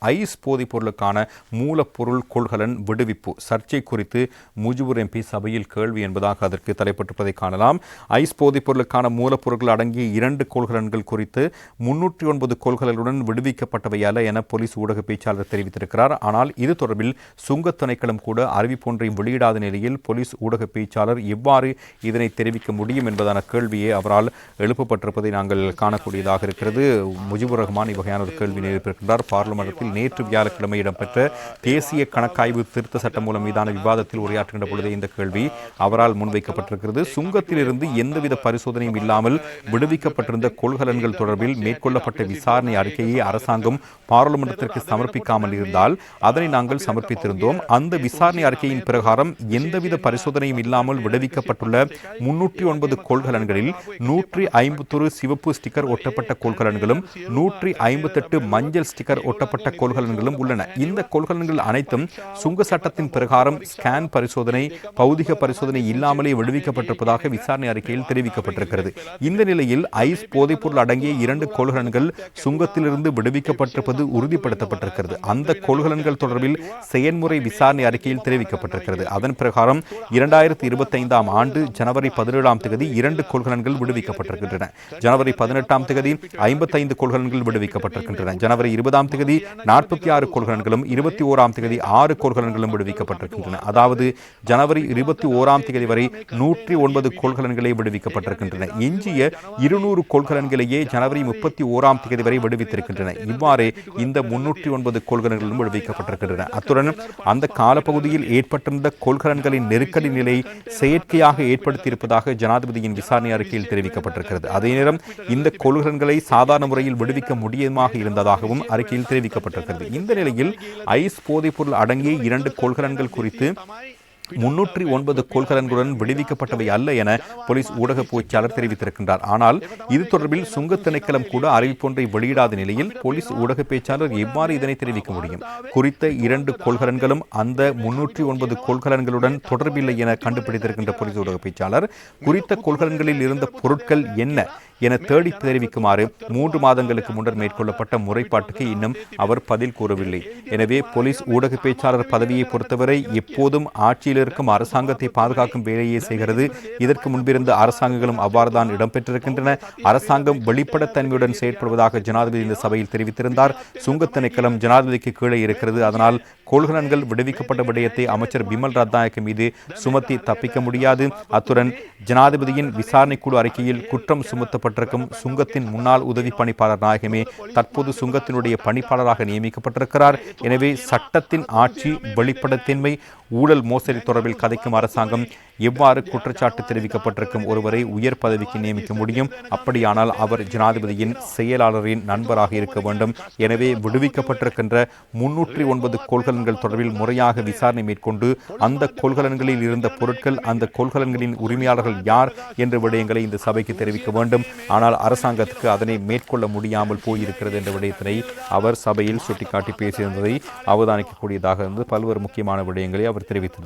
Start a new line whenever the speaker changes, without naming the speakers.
Ice போதைப் பொருளுக்கான மூலப்பொருள் கொள்கலன் விடுவிப்பு. சர்ச்சை குறித்து முஜிபுர் எம்பி சபையில் கேள்வி என்பதாக அதற்கு தலைப்பட்டிருப்பதை காணலாம். ஐஸ் போதைப் பொருளுக்கான மூலப்பொருட்கள் அடங்கிய இரண்டு கொள்கலன்கள் குறித்து முன்னூற்றி ஒன்பது கொள்கலனுடன் விடுவிக்கப்பட்டவை அல்ல என போலீஸ் ஊடக பேச்சாளர் தெரிவித்திருக்கிறார். ஆனால் இது தொடர்பில் சுங்கத் திணைக்களம் கூட அறிவிப்பொன்றையும் வெளியிடாத நிலையில் போலீஸ் ஊடக பேச்சாளர் எவ்வாறு இதனை தெரிவிக்க முடியும் என்பதான கேள்வியை அவரால் எழுப்பப்பட்டிருப்பதை நாங்கள் காணக்கூடியதாக இருக்கிறது. முஜிபுர் ரஹ்மான் இவ்வகையான ஒரு கேள்வியை எழுப்பியிருக்கின்றார் பார்லிமெண்ட் நாடாளுமன்றத்தில் நேற்று வியாழக்கிழமை இடம்பெற்ற தேசிய கணக்காய்வு திருத்த சட்டம் மூலம் மீதான விவாதத்தில் உரையாற்றுகின்ற பொழுதே இந்த கேள்வி அவரால் முன்வைக்கப்பட்டிருக்கிறது. சுங்கத்திலிருந்து எந்தவித பரிசோதனையும் இல்லாமல் விடுவிக்கப்பட்டிருந்த கொள்கலன்கள் தொடர்பில் மேற்கொள்ளப்பட்ட விசாரணை அறிக்கையை அரசாங்கம் பாராளுமன்றத்திற்கு சமர்ப்பிக்காமல் இருந்தால் அதனை நாங்கள் சமர்ப்பித்திருந்தோம். அந்த விசாரணை அறிக்கையின் பிரகாரம் எந்தவித பரிசோதனையும் இல்லாமல் விடுவிக்கப்பட்டுள்ள முன்னூற்றி ஒன்பது கொள்கலன்களில் நூற்றி ஐம்பத்தொரு சிவப்பு ஸ்டிக்கர் ஒட்டப்பட்ட கொள்கலன்களும் நூற்றி ஐம்பத்தெட்டு மஞ்சள் ஸ்டிக்கர் ஒட்டப்பட்ட செய்யப்பட்ட கொள்கலன்களும் உள்ளன. இந்த கொள்கலன்கள் அனைத்தும் சுங்க சட்டத்தின் பிரகாரம் ஸ்கேன் பரிசோதனை பௌதிக பரிசோதனை இல்லாமலே விடுவிக்கப்பட்டிருப்பதாக விசாரணை அறிக்கையில் தெரிவிக்கப்பட்டிருக்கிறது. இந்த நிலையில் ஐஸ் போதைப்பொருள் அடங்கிய இரண்டு கொள்கலன்கள் சுங்கத்திலிருந்து விடுவிக்கப்பட்டிருப்பது உறுதிப்படுத்தப்பட்டிருக்கிறது. அந்த கொள்கலன்கள் தொடர்பில் செயன்முறை விசாரணை அறிக்கையில் தெரிவிக்கப்பட்டிருக்கிறது. அதன் பிரகாரம் இரண்டாயிரத்தி இருபத்தைந்தாம் ஆண்டு ஜனவரி பதினேழாம் தேதி இரண்டு கொள்கலன்கள் விடுவிக்கப்பட்டிருக்கின்றன. ஜனவரி பதினெட்டாம் தேதி ஐம்பத்தைந்து கொள்கலன்கள் விடுவிக்கப்பட்டிருக்கின்றன. ஜனவரி இருபதாம் தேதி நாற்பத்தி ஆறு கொள்கலன்களும் இருபத்தி ஓராம் தேதி ஆறு கொள்கலன்களும் விடுவிக்கப்பட்டிருக்கின்றன. அதாவது ஜனவரி இருபத்தி ஓராம் தேதி வரை நூற்றி ஒன்பது கொள்கலன்களே விடுவிக்கப்பட்டிருக்கின்றன. எஞ்சிய இருநூறு கொள்கலன்களையே ஜனவரி முப்பத்தி ஓராம் தேதி வரை விடுவித்திருக்கின்றன. இவ்வாறே இந்த முன்னூற்றி ஒன்பது கொள்கலன்களும் விடுவிக்கப்பட்டிருக்கின்றன. அத்துடன் அந்த காலப்பகுதியில் ஏற்பட்டிருந்த கொள்கலன்களின் நெருக்கடி நிலை செயற்கையாக ஏற்படுத்தியிருப்பதாக ஜனாதிபதியின் விசாரணை அறிக்கையில் தெரிவிக்கப்பட்டிருக்கிறது. அதே நேரம் இந்த கொள்கலன்களை சாதாரண முறையில் விடுவிக்க முடியுமாக இருந்ததாகவும் அறிக்கையில் தெரிவிக்கப்பட்டது தெரிவிக்கப்பட்டிருக்கிறது இந்த நிலையில் ஐஸ் போதைப்பொருள் அடங்கிய இரண்டு கொள்கலன்கள் குறித்து முன்னூற்றி ஒன்பது கொள்கலன்களுடன் விடுவிக்கப்பட்டவை அல்ல என போலீஸ் ஊடக பேச்சாளர் தெரிவித்திருக்கின்றார். ஆனால் இது தொடர்பில் சுங்க திணைக்களம் கூட அறிவிப்பொன்றை வெளியிடாத நிலையில் போலீஸ் ஊடக பேச்சாளர் எவ்வாறு இதனை தெரிவிக்க முடியும்? குறித்த இரண்டு கொள்கலன்களும் அந்த முன்னூற்றி ஒன்பது கொள்கலன்களுடன் தொடர்பில்லை என கண்டுபிடித்திருக்கின்ற போலீஸ் ஊடக பேச்சாளர் குறித்த கொள்கலன்களில் இருந்த பொருட்கள் என்ன என தேடி தெரிவிக்குமாறு மூன்று மாதங்களுக்கு முன்னர் மேற்கொள்ளப்பட்ட முறைப்பாட்டுக்கு இன்னும் அவர் பதில் கூறவில்லை. எனவே போலீஸ் ஊடக பேச்சாளர் பதவியை பொறுத்தவரை எப்போதும் ஆட்சியில் இருக்கும் அரசாங்கத்தை பாதுகாக்கும் வேலையை செய்கிறது. இதற்கு முன்பிருந்த அரசாங்கங்களும் அவ்வாறுதான் இடம்பெற்றிருக்கின்றன. அரசாங்கம் வெளிப்படத்தன்மையுடன் செயற்படுவதாக ஜனாதிபதி இந்த சபையில் தெரிவித்திருந்தார். சுங்க திணைக்களம் ஜனாதிபதிக்கு கீழே இருக்கிறது. அதனால் கொள்கலன்கள் விடுவிக்கப்பட்ட விடயத்தை அமைச்சர் பிமல் ரத்நாயக்க மீது சுமத்தி தப்பிக்க முடியாது. அத்துடன் ஜனாதிபதியின் விசாரணை குழு அறிக்கையில் குற்றம் சுமத்தப்பட்டிருக்கும் சுங்கத்தின் முன்னாள் உதவி பணிப்பாளர் நாயகமே தற்போது சுங்கத்தினுடைய பணிப்பாளராக நியமிக்கப்பட்டிருக்கிறார். எனவே சட்டத்தின் ஆட்சி வெளிப்படத்தின்மை ஊழல் மோசடி தொடர்பில் கதைக்கும் அரசாங்கம் எவ்வாறு குற்றச்சாட்டு தெரிவிக்கப்பட்டிருக்கும் ஒருவரை உயர் பதவிக்கு நியமிக்க முடியும்? அப்படியானால் அவர் ஜனாதிபதியின் செயலாளரின் நண்பராக இருக்க வேண்டும். எனவே விடுவிக்கப்பட்டிருக்கின்ற முன்னூற்றி ஒன்பது கொள்கலன்கள் தொடர்பில் முறையாக விசாரணை மேற்கொண்டு அந்த கொள்கலன்களில் இருந்த பொருட்கள் அந்த கொள்கலன்களின் உரிமையாளர்கள் யார் என்ற விடயங்களை இந்த சபைக்கு தெரிவிக்க வேண்டும். ஆனால் அரசாங்கத்துக்கு அதனை மேற்கொள்ள முடியாமல் போயிருக்கிறது என்ற விடயத்தினை அவர் சபையில் சுட்டிக்காட்டி பேசியிருந்ததை அவதானிக்கக்கூடியதாக இருந்து பல்வேறு முக்கியமான விடயங்களை அவர் தெரிவித்தார்